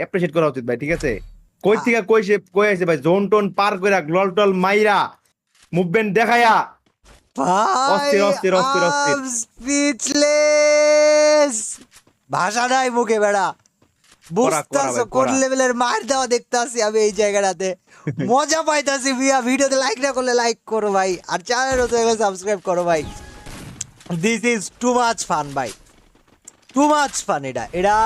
Appreciate করা উচিত ভাই ঠিক আছে? কই থেকে কই সে কই আছে ভাই? জোন টোন পার কইরা গ্লল টল মাইরা মুভমেন্ট দেখায়া। অস্থির, অস্থির, অস্থির, অস্থির। স্পিচলেস ভাষা নাই মুখে বেড়া। বুঝতাছো কোন লেভেলের মার দেওয়া দেখতাছি আমি এই জায়গাটাতে। মজা পাইতাছি ভিয়া ভিডিওতে লাইক না করলে লাইক করো ভাই। আর চ্যানেল সাবস্ক্রাইব করো ভাই। This is too much fun ভাই। টু মাচ ফান এটা। এটা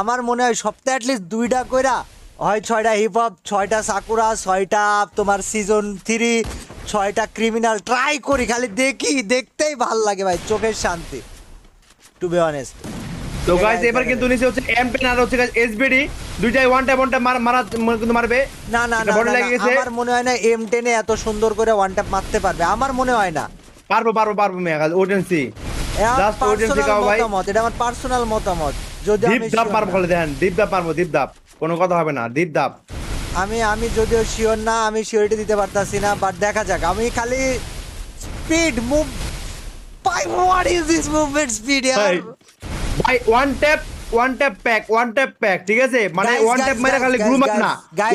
আমার মনে হয় সপ্তাহে অ্যাটলিস্ট দুইটা কইরা হয় ছয়টা হিপ হপ ছয়টা সাকুরা ছয়টা তোমার সিজন থ্রি ছয়টা ক্রিমিনাল ট্রাই করি খালি দেখি দেখতেই ভালো লাগে ভাই চোখের শান্তি টু বি অনেস্ট তো গাইস এবার কিন্তু নিচে হচ্ছে এমপেন আর হচ্ছে গাইস এসবিডি দুইটাই ওয়ান ট্যাপ ওয়ান ট্যাপ মারা কিন্তু মারবে। না না না, না, লেগে গেছে। আমার মনে হয় না এম টেনে এত সুন্দর করে ওয়ান ট্যাপ মারতে পারবে আমার মনে হয় না। পারব পারব পারব মেয়া ওটেন্সি আমার Just audience personal দেখাও ভাই। এটা আমার পার্সোনাল মতামত। যদি দাপ। দেখেন দাপ পারব ডিপ দাপ কোনো কথা হবে না দীপ দাপ আমি আমি যদিও শিওর না আমি শিওরিটি দিতে পারতাছি না বাট দেখা যাক। আমি খালি speed move what is this movement speed ভাই one tap one tap pack one tap pack ঠিক আছে? মানে ওয়ান ট্যাপ মেরে খালি গ্লু না.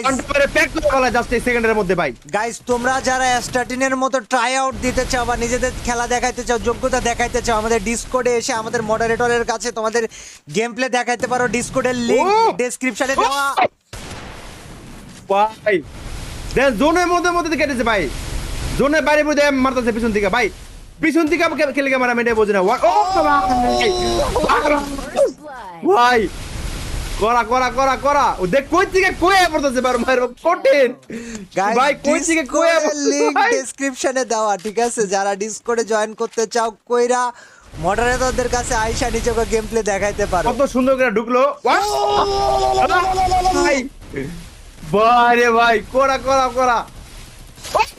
ওয়ান ট্যাপ মেরে প্যাক করে ফেলা জাস্ট এই সেকেন্ডের মধ্যে ভাই। গাইস তোমরা যারা স্টার্টিনের মতো ট্রাই আউট দিতে চাও বা নিজেদের খেলা দেখাইতে চাও যোগ্যতা দেখাইতে চাও আমাদের ডিসকোডে এসে আমাদের মডারেটরের কাছে তোমাদের গেম প্লে দেখাইতে পারো। ডিসকোডের লিংক! ডেসক্রিপশনে দেওয়া। ভাই দেন জোনের মধ্যে মধ্যে কেটেছে ভাই। জোনের বাইরে মধ্যে মারতেছে পিছন থেকে ভাই। পিছন থেকে আমাকে খেলে গেমার আমি এটা বুঝি না ও ভাই! ভাই করা করা করা করা। ও দেখ কই থেকে কই পড়তেছে বার মায়ের কঠিন। ভাই কই থেকে কই লিংক ডেসক্রিপশনে দেওয়া ঠিক আছে? যারা ডিসকোডে জয়েন করতে চাও কইরা মডারেটরদের কাছে আইসা নিজেকে গেম প্লে দেখাইতে পারো। কত সুন্দর করে ঢুকলো। ভাই। বাইরে ভাই করা করা করা। বাস!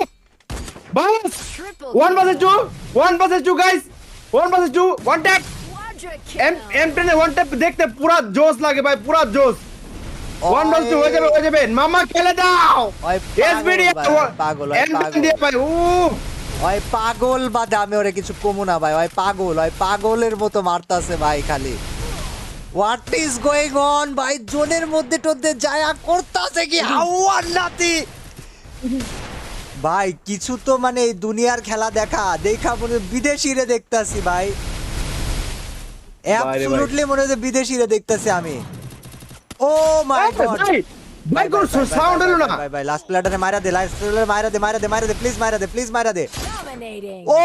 One versus two one versus two guys one versus two one tap M M টেনে ওয়ান ট্যাপ দেখতে পুরা জোস লাগে ভাই পুরা জোস ওয়ান ভার্সেস টু হয়ে যাবে হয়ে যাবে। মামা খেলে দাও। এসবিডি পাগল পাগল। দিয়ে ভাই উ। ওই পাগল বা দামে ওরে কিছু কমু না ভাই ওই পাগল ওই পাগলের মতো মারতাছে ভাই খালি। হোয়াট ইজ গোয়িং অন ভাই? জোনের মধ্যে টধ্যে যায়া করতাছে কি? হাওয়ার নাতি। ভাই কিছু তো মানে এই দুনিয়ার খেলা দেখা। দেখা মনে বিদেশি বিদেশিরে দেখতাছি ভাই। অ্যাবসলিউটলি মনে হচ্ছে বিদেশিরে দেখতাছি আমি। ও মাই গড ভাই ভাই কোন সাউন্ড হলো না। ভাই ভাই লাস্ট প্লেয়ারে মারা দে লাস্ট প্লেয়ারে মারা দে মারা দে মারা দে প্লিজ মারা দে প্লিজ মারা দে. ও!